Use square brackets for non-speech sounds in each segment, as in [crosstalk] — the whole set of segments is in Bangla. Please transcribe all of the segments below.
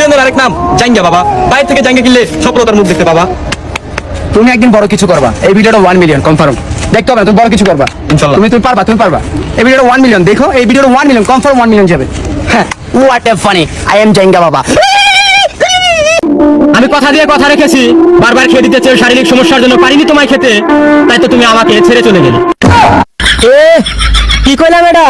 প্লেনের আরেক নাম জাঙ্গা বাবা। বাইরে থেকে জাঙ্গা কিনলে সফলতার মুখ দেখতে পাবা। তুমি একদিন বড় কিছু করবা। এই ভিডিওটা ওয়ান মিলিয়ন কনফার্ম দেখতে হবে তুমি বড় কিছু করবা। তুমি তুমি পারবা তুমি পারবা। এই ভিডিওটা ওয়ান মিলিয়ন দেখো এই ভিডিওটা one million confirm one million যাবে। হ্যাঁ what a funny I am জাইঙ্গা বাবা। আমি কথা দিয়ে কথা রেখেছি বারবার খেয়ে দিতে চেয়ে শারীরিক সমস্যার জন্য পারিনি তোমায় খেতে তাই তো তুমি আমাকে ছেড়ে চলে গেলে। এ কি কইলাম এটা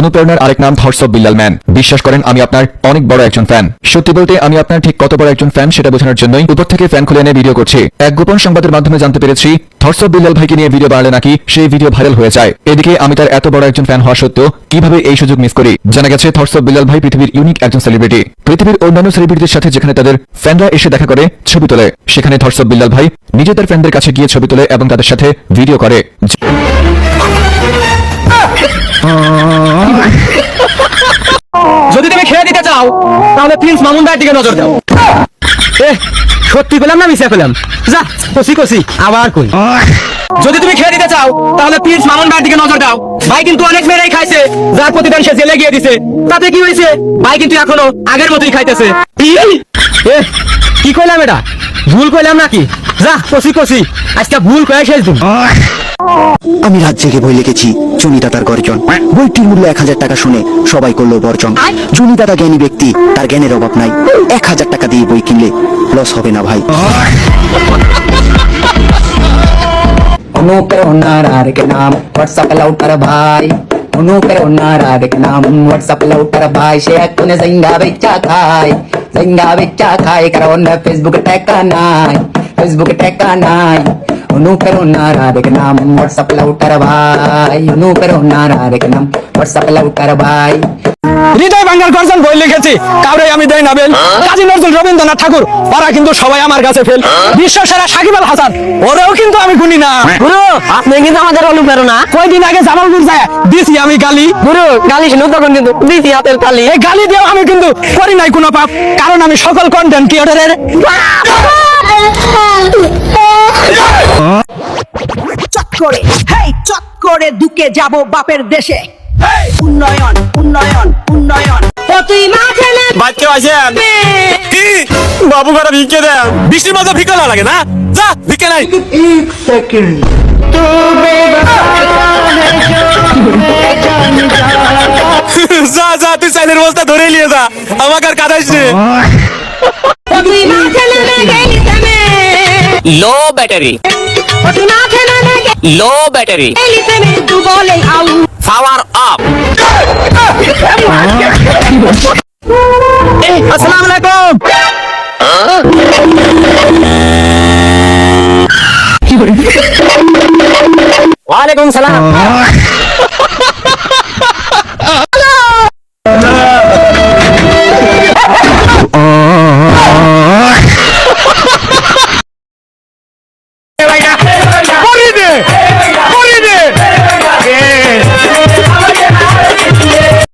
অনুপ্রেরণার আরেক নাম থটস বিল্লাল ম্যান। বিশ্বাস করেন, আমি আপনার অনেক বড় একজন ফ্যান সত্যি বলতে, আমি আপনার ঠিক কত বড় একজন ফ্যান সেটা বোঝানোর জন্যই উপর থেকে ফ্যান খুলে এনে ভিডিও করছি। এক গোপন সংবাদের মাধ্যমে জানতে পেরেছি অফ বিল্লাল ভাইকে নিয়ে ভিডিও বানালে নাকি সেই ভিডিও ভাইরাল হয়ে যায়। এদিকে আমি তার এত বড় একজন ফ্যান হওয়া সত্ত্বেও কীভাবে এই সুযোগ মিস করি? জানা গেছে থটস বিল্লাল ভাই পৃথিবীর ইউনিক একজন সেলিব্রিটি পৃথিবীর অন্যান্য সেলিব্রিটিদের সাথে যেখানে তাদের ফ্যানরা এসে দেখা করে, ছবি তোলে। সেখানে অফ বিল্লাল ভাই নিজে তার ফ্যানদের কাছে গিয়ে ছবি তোলে এবং তাদের সাথে ভিডিও করে। [laughs] যদি তুমি খেয়ে দিতে চাও, তাহলে প্রিন্স মামুন দিকে নজর দাও। সত্যি না মিশে যা, কষি কষি, আবার কই। যদি তুমি খেয়ে দিতে চাও, তাহলে প্রিন্স দিকে নজর দাও। ভাই কিন্তু অনেক মেয়েরাই খাইছে, যার প্রতিদান সে জেলে গিয়ে দিছে। তাতে কি হয়েছে? ভাই কিন্তু এখনও আগের মতোই খাইতেছে। কি কইলাম এটা? ভুল কইলাম নাকি? যা, কষি কষি, আজকে ভুল কয়ে শেষ দিন। আমি রাত জেগে বই লিখেছি জুনি দাদার গর্জন। বইটির মূল্য এক হাজার টাকা শুনে সবাই করল বর্জন। জুনি দাদা জ্ঞানী ব্যক্তি তার জ্ঞানের অভাব নাই। এক হাজার টাকা দিয়ে বই কিনলে লস হবে না ভাই। অনুপ্রেরণার আরেক নাম হোয়াটসঅ্যাপ লাউটার ভাই। অনুপ্রেরণার আরেক নাম হোয়াটসঅ্যাপ লাউটার ভাই। সে এখনে জিঙ্গা বেচা খায়। জিঙ্গা বেচা খায় কারণ ফেসবুকে টাকা নাই। ফেসবুকে টাকা নাই। নাম হোয়াটসঅ্যাপ লাউটার ভাই অনুপ্রেরণার আরেক নাম হোয়াটসঅ্যাপ লাউটার ভাই হৃদয় বাঙ্গার গর্জন বই লিখেছি। কাউরে আমি দেই না বেল। কাজী নজরুল রবীন্দ্রনাথ ঠাকুর ওরা কিন্তু সবাই আমার কাছে ফেল। বিশ্ব সেরা সাকিব আল হাসান ওরাও কিন্তু আমি গুনি না। গুরু আপনি কিন্তু আমাদের অনুপ্রেরণা কয়দিন আগে জামালপুর যায় দিছি আমি গালি। গুরু গালি শুনো তখন কিন্তু দিছি হাতের তালি। এই গালি দিয়েও আমি কিন্তু করি নাই কোনো পাপ কারণ আমি সকল কন্টেন্ট ক্রিয়েটরের করে হেই চট করে দুকে যাব বাপের দেশে। উন্নয়ন উন্নয়ন উন্নয়ন। ও তুই মাঝে না বাইকে আছেন কি? বাবু ঘরে ভিক্ষে দেন? বৃষ্টির মধ্যে ভিক্ষা না লাগে না? যা ভিক্ষে নাই। যা যা তুই চাইলের বস্তা ধরে নিয়ে যা। আমাকে আর কাদাইস মাঝে লো ব্যাটারি। মাঝে লো ব্যাটারি। পাওয়ার আপ আসসালামু আলাইকুম। ওয়ালাইকুম সালাম।